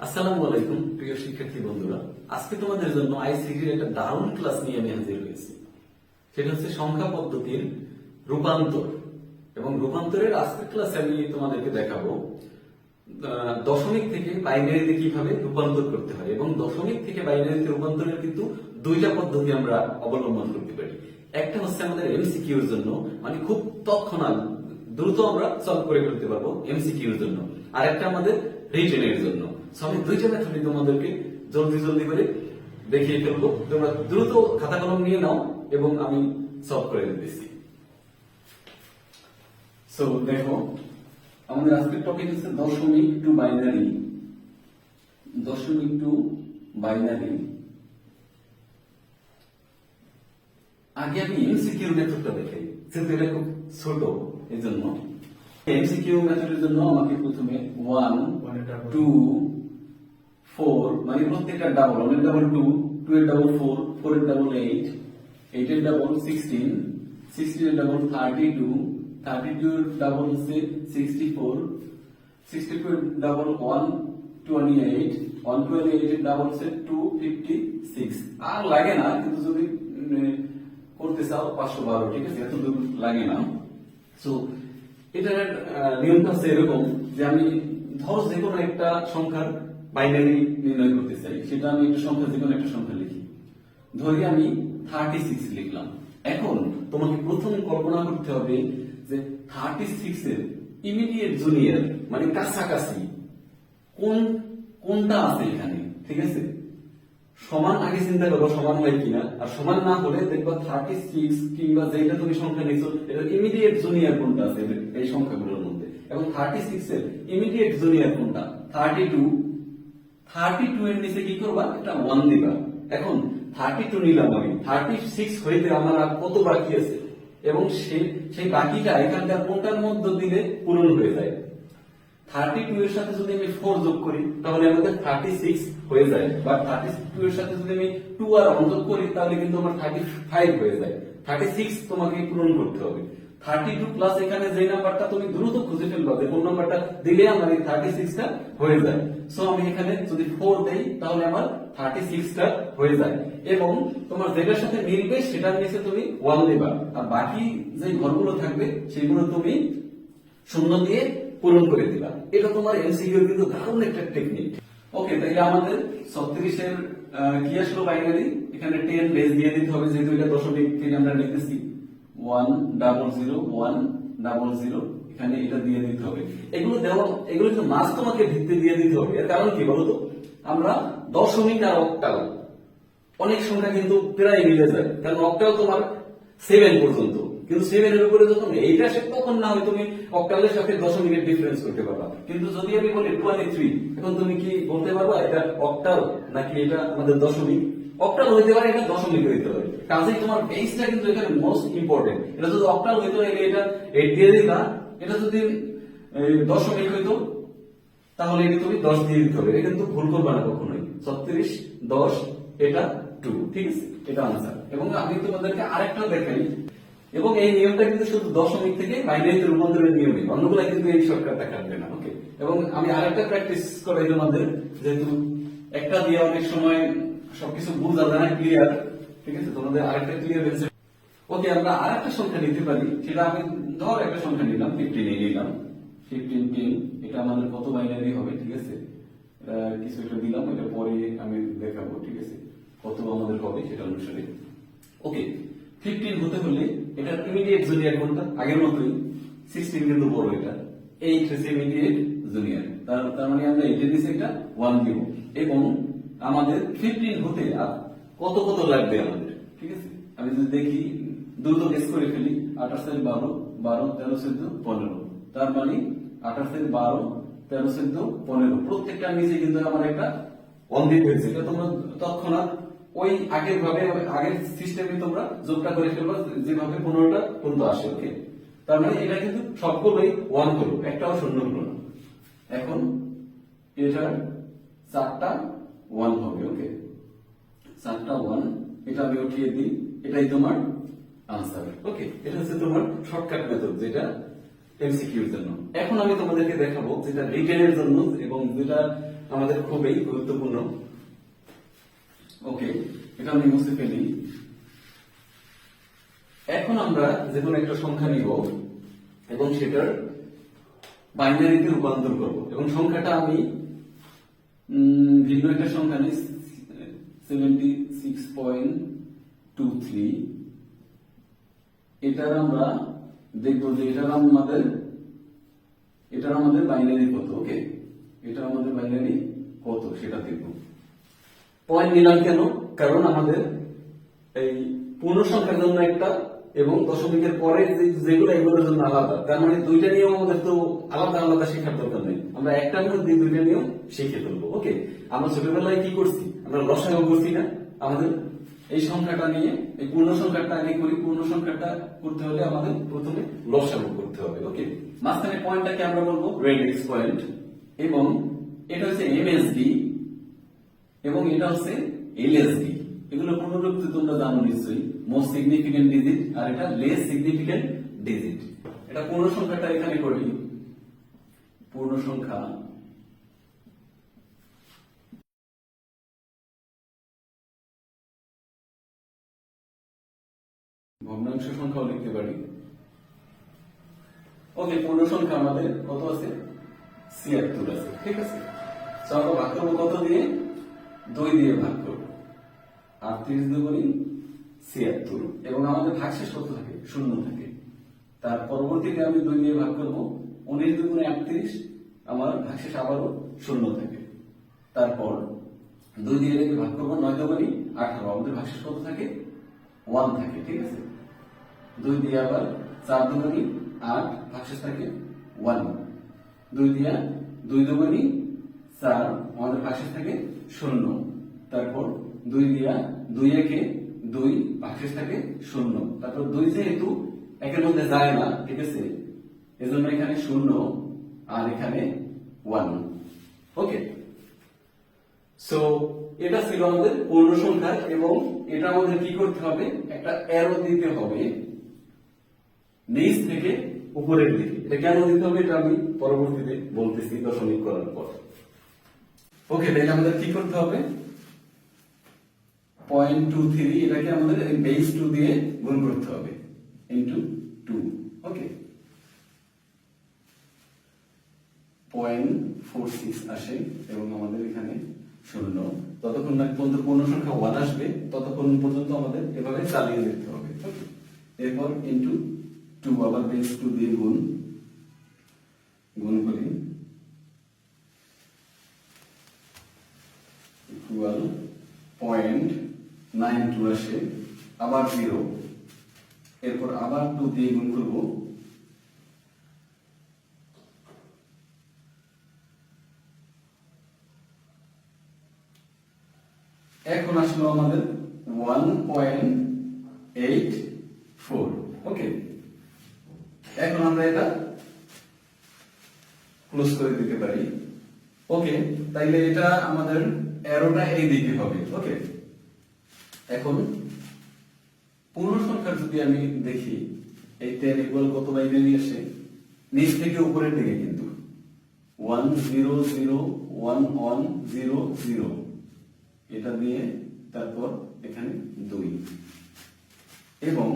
আসসালামু আলাইকুম, প্রিয় শিক্ষার্থী বন্ধুরা। আজকে তোমাদের জন্য আইসিটির একটা দারুণ ক্লাস নিয়ে আমি হাজির হয়েছি। সেটা হচ্ছে সংখ্যা পদ্ধতির রূপান্তর। এবং রূপান্তরের আজকের ক্লাসে আমি তোমাদেরকে দেখাবো দশমিক থেকে বাইনারিতে কীভাবে রূপান্তর করতে হয়। এবং দশমিক থেকে বাইনারিতে রূপান্তরের কিন্তু দুইটা পদ্ধতি আমরা অবলম্বন করতে পারি। একটা হচ্ছে আমাদের এমসিকিউর জন্য মানে খুব তৎক্ষণাৎ, দ্রুত আমরা সলভ করে ফেলতে পারব এমসিকিউর জন্য। আর একটা আমাদের রিটেনের জন্য। আমি দুইটা মেথডই তোমাদেরকে জলদি জলদি করে দেখিয়ে ফেলব। তোমরা দ্রুত খাতা কলম নিয়ে নাও এবং আমি সলভ করে দিতেছি। সো দেখো, আমাদের আজকের টপিক হচ্ছে দশমিক টু বাইনারি দশমিক টু বাইনারি আগে আমি এমসিকিউ মেথডটা দেখাই যেহেতু খুব ছোট এই জন্য এমসিকিউ মেথডের জন্য আমাকে প্রথমে ওয়ান টু ফোর মানে প্রত্যেকটা ডাবল অনেক ডাবল টু টু এর ডাবল ফোর ফোর এর ডাবল এইট এইট এর ডাবল সিক্সটিন সিক্সটিন এর double thirty two thirty two এর ডাবল হচ্ছে sixty four sixty four double one twenty eight one twenty eight এর ডাবল হচ্ছে two fifty six আর লাগে না কিন্তু যদি করতে চাও পাঁচশো বারো ঠিক আছে? এত দূর লাগে না। সো এটার নিয়মটা হচ্ছে এরকম যে আমি ধরো যে কোনো একটা সংখ্যার বাইনারি নির্ণয় করতে চাই, সেটা আমি একটা সংখ্যা, যে কোনো একটা সংখ্যা লিখি। ধরি আমি থার্টি সিক্স লিখলাম। এখন তোমাকে প্রথম কল্পনা করতে হবে যে থার্টি সিক্স এর ইমিডিয়েট জুনিয়র মানে কাছাকাছি, কোন, কোনটা আছে এখানে, ঠিক আছে? সমান আগে চিন্তা করব, সমান হয় কিনা। আর সমান না হলে দেখবা থার্টি সিক্স কিংবা যেটা তুমি সংখ্যা নিয়েছো এটা ইমিডিয়েট জুনিয়র কোনটা আছে এই সংখ্যাগুলোর মধ্যে? এবং থার্টি সিক্স এর ইমিডিয়েট জুনিয়র কোনটা? থার্টি টু থার্টি টু এর নিচে কি করবা? একটা ওয়ান দিবা। এখন থার্টি টু নিলাম আমি। থার্টি সিক্স হইতে আমার আর কত বাকি আছে? এবং সেই বাকিটা এখানকার কোনটার মধ্যে দিলে পূরণ হয়ে যায়? থার্টি টু এর সাথে যদি আমি ফোর যোগ করি, তাহলে আমাদের থার্টি সিক্স হয়ে যায়। বা থার্টি টু এর সাথে যদি আমি টু আর অন যোগ করি, তাহলে কিন্তু আমার থার্টি ফাইভ হয়ে যায়। থার্টি সিক্স তোমাকে পূরণ করতে হবে। থার্টি টু প্লাস এখানে যে নাম্বারটা তুমি দ্রুত খুঁজে ফেলবা, যে কোন নাম্বারটা দিলে আমার এই থার্টি সিক্সটা হয়ে যায়। সো আমি এখানে যদি ফোর দেই, তাহলে আমার থার্টি সিক্সটা হয়ে যায়। এবং তোমার যেটার সাথে মিলবে, সেটার নিচে তুমি ওয়ান দেবা। আর বাকি যে ঘরগুলো থাকবে, সেগুলো তুমি শূন্য দিয়ে পূরণ করে দিবা এটা তোমার এমসিকিউ কিন্তু দারুণ একটা টেকনিক ওকে তাইলে আমাদের ছত্রিশের কি আসলো বাইনারি এখানে টেন বেস দিয়ে দিতে হবে, যেহেতু এটা দশমিক থেকে আমরা লিখতেছি। One double zero one double zero এখানে এটা দিয়ে দিতে হবে। এগুলো দেওয়া, এগুলো কিন্তু মাস তোমাকে ভিত্তি দিয়ে দিতে হবে। এর কারণ কি বলতো? আমরা দশমিক আর অক্টাল অনেক সংখ্যা কিন্তু প্রায় মিলে যায়। কারণ অক্টাল তোমার সেভেন পর্যন্ত। কিন্তু সেভেন এর উপরে যখন এইট আসে তখন না হয় তুমি অক্টালের সাথে দশমিকের ডিফারেন্স করতে পারবা। কিন্তু যদি আমি বলি টোয়েন্টি থ্রি এখন তুমি কি বলতে পারবা এটা অক্টাল নাকি এটা আমাদের দশমিক? অক্টাল হইতে পারে এটা দশমিক হইতে পারে। কাজেই তোমার বেসটা কিন্তু এখানে মোস্ট ইম্পর্টেন্ট এটা যদি অক্টাল হইতে এটা এইট দিয়ে দিবা। এটা যদি দশমিক হইতো, তাহলে এটা তুমি দশ দিয়ে দিতে হবে। এটা কিন্তু ভুল করবে না কখনোই। ছত্রিশ, দশ, এটা টু ঠিক আছে? এটা আনসার এবং আমি তোমাদেরকে আরেকটা দেখাই। এবং এই নিয়মটা কিন্তু শুধু দশমিক থেকে বাইনারিতে রূপান্তরের নিয়মই। অন্যগুলা কিন্তু এই শর্টকাটটা কাটবে না ওকে এবং আমি আরেকটা প্র্যাকটিস করাই তোমাদের, যেহেতু একটা দিয়ে অনেক সময় সবকিছু বোঝা যায় না ক্লিয়ার ঠিক আছে? তোমাদের আরেকটা ক্লিয়ার হয়েছে ওকে আমরা আরেকটা সংখ্যা নিতে পারি, সেটা আমি ধর একটা সংখ্যা নিলাম ফিফটিন এ নিলাম। ফিফটিন টেন এটা আমাদের কত বাইনারি হবে, ঠিক আছে? কিছু একটা দিলাম, এটা পরে আমি দেখাবো, ঠিক আছে? কত আমাদের হবে সেটা অনুসারে। ওকে ফিফটিন হতে হলে এটা ইমিডিয়েট জুনিয়র কোনটা? আগের মতোই সিক্সটিন কিন্তু বড় এটা। এইট হচ্ছে ইমিডিয়েট জুনিয়র তার তার মানে আমরা এইটে দিচ্ছি এটা ওয়ান দিব এবং আমাদের ফিফটিন হতে আর কত কত লাগবে আমাদের? ঠিক আছে? আমি যদি দেখি দ্রুত গেস করে ফেলি। আঠাশ থেকে বারো বারো, তেরো, চোদ্দ, পনেরো। তার মানে আঠাশ থেকে বারো, তেরো, চোদ্দ, পনেরো। প্রত্যেকটা নিচে কিন্তু আমার একটা অন্দিত হয়েছে। এটা তোমরা তৎক্ষণাৎ ওই আগের ভাবে আগের সিস্টেমে তোমরা যোগটা করে ফেলবা যেভাবে পনেরোটা পর্যন্ত আসে ওকে তার মানে এটা কিন্তু সবগুলোই ওয়ান হলো একটাও শূন্য হলো না। এখন এটা চারটা ওয়ান হবে ওকে চারটা ওয়ান এটা আমি উঠিয়ে দিই, এটাই তোমার আনসার ওকে এটা হচ্ছে তোমার শর্টকাট মেথড যেটা এমসিকিউর জন্য। এখন আমি তোমাদেরকে দেখাবো যেটা রিটেনের জন্য এবং যেটা আমাদের খুবই গুরুত্বপূর্ণ। ওকে এটা আমি মুছে ফেলি এখন আমরা যে কোনো একটা সংখ্যা নিব এবং সেটার বাইনারিতে রূপান্তর করব। এবং সংখ্যাটা আমি ভিন্ন একটা সংখ্যা নিই seventy six point two three এটার আমরা দেখব যে এটার আমাদের এটার আমাদের বাইনারি কত ওকে এটা আমাদের বাইনারি কত, সেটা দেখব। পয়েন্ট নিলাম কেন? কারণ আমাদের এই পূর্ণ সংখ্যার জন্য একটা এবং দশমিকের পরে যেগুলো এগুলোর জন্য আলাদা। তার মানে দুইটা নিয়ম আমাদের তো আলাদা আলাদা শেখার দরকার নেই। আমরা একটার মধ্যে দুইটা নিয়ম শিখে ফেলব। ওকে? আমরা ছোটবেলায় কি করছি? আমরা লসাগু করছি না? আমাদের এই সংখ্যাটা নিয়ে, এই পূর্ণ সংখ্যাটা আগে করি পূর্ণ সংখ্যাটা করতে হলে আমাদের প্রথমে লসাগু করতে হবে। ওকে? মাঝখানে পয়েন্টটাকে আমরা বলব রেডিক্স পয়েন্ট এবং এটা হচ্ছে এমএসডি এবং এটা হচ্ছে এলএসডি এগুলো পুনরুক্তি তোমরা জানো নিশ্চয়ই। মোস্ট সিগনিফিকেন্ট ডিজিট আর এটা লেস সিগনিফিকেন্ট ডিজিট এটা পূর্ণ সংখ্যাটা এখানে করি পূর্ণ সংখ্যা। ভগ্নাংশ সংখ্যাও লিখতে পারি। ওকে পূর্ণ সংখ্যা আমাদের কত আছে? ছিয়াত্তর আছে। ঠিক আছে? আমরা ভাগ করব কত দিয়ে দুই দিয়ে ভাগ করব। আটত্রিশ দুগুণি ছিয়াত্তর। এবং আমাদের ভাগশেষ কত থাকে? শূন্য থাকে। তার পরবর্তীতে আমি দুই দিয়ে ভাগ করব। উনিশ দুগুণে একত্রিশ, আমার ভাগশেষ আবারও শূন্য থাকে। তারপর দুই দিয়ে রেখে ভাগ করব নয় দুগুণি আঠারো। আমাদের ভাগশেষ কত থাকে? ওয়ান থাকে, ঠিক আছে? দুই দিয়ে আবার চার দুগুণি আট, ভাগশেষ থাকে ওয়ান। দুই দিয়া দুই দুগুণি চার আমাদের ভাগশেষ থাকে শূন্য। তারপর দুই দিয়া দুই একে দুই ভাগশেষ থাকে শূন্য। তারপর দুই যেহেতু, একের মধ্যে যায় না, ঠিক আছে? এজন্য এখানে শূন্য আর এখানে ওয়ান ওকে সো এটা ছিল আমাদের পূর্ণ সংখ্যা এবং এটা আমাদের কি করতে হবে? একটা অ্যারো দিতে হবে নিচ থেকে উপরের দিকে। এটা কেন দিতে হবে? এটা আমি পরবর্তীতে বলতেছি দশমিক করার পর। ওকে তাহলে আমাদের কি করতে হবে? পয়েন্ট টু থ্রি এটাকে আমাদের বেস টু দিয়ে গুণ করতে হবে। Into two okay point four six আসে এবং আমাদের এখানে শূন্য। ততক্ষণ না পর্যন্ত পূর্ণ সংখ্যা ওয়ান আসবে, ততক্ষণ পর্যন্ত আমাদের এভাবে চালিয়ে যেতে হবে এরপর ইন্টু টু আবার বেস টু দিয়ে গুণ করি ইকুয়াল পয়েন্ট নাইন টু আসে আবার জিরো এরপর আবার টু দিয়ে গুণ করব। এখন আসলো আমাদের one point eight four okay এখন আমরা এটা ক্লোজ করে দিতে পারি। ওকে তাইলে এটা আমাদের অ্যারোটা এই দিকে হবে। ওকে এখন পূর্ণ সংখ্যার যদি আমি দেখি, এই টেন ইকুয়াল কত বাইরে নিয়ে আসে, নিচ থেকে উপরের দিকে কিন্তু one zero zero one one zero zero এটা দিয়ে তারপর এখানে দুই। এবং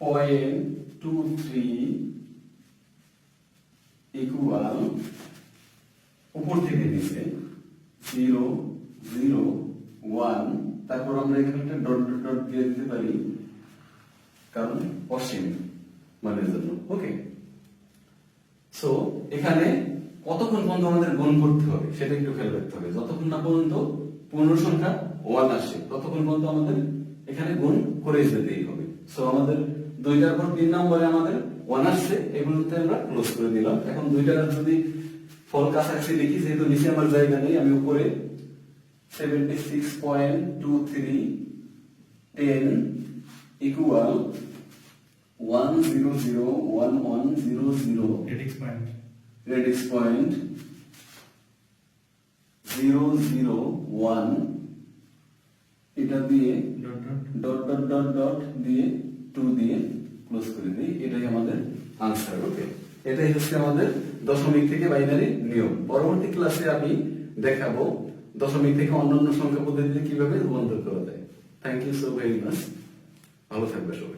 পয়েন্ট টু থ্রি ইকুয়াল উপর থেকে দিছে জিরো আমরা এখানে ডট ডট ডট দিয়ে দিতে পারি। কারণ অসীম মানের জন্য। ওকে সো এখানে কতক্ষণ পর্যন্ত আমাদের গুণ করতে হবে, সেটা একটু খেয়াল রাখতে হবে। যতক্ষণ না পর্যন্ত পূর্ণ সংখ্যা ওয়ান আসে, ততক্ষণ পর্যন্ত আমাদের এখানে গুণ করে যেতেই হবে। সো আমাদের দুইটার পর তিন নম্বরে আমাদের ওয়ান আসছে এগুলোতে আমরা ক্লোজ করে দিলাম। এখন দুইটার যদি ফল কাছাকাছি লিখি যেহেতু নিচে আমার জায়গা নেই, আমি উপরে seventy six point two three ten equal one zero zero one one zero zero Redix point. Zero zero one এটা দিয়ে. ডট ডট ডট ডট দিয়ে টু দিয়ে ক্লোজ করে দিই এটাই আমাদের আনসার ওকে এটাই হচ্ছে আমাদের দশমিক থেকে বাইনারি নিয়ম পরবর্তী ক্লাসে আমি দেখাবো দশমিক থেকে অন্যান্য সংখ্যা পদ্ধতিতে কীভাবে রূপান্তর করা যায়? Thank you so very much ভালো থাকবে সবাই।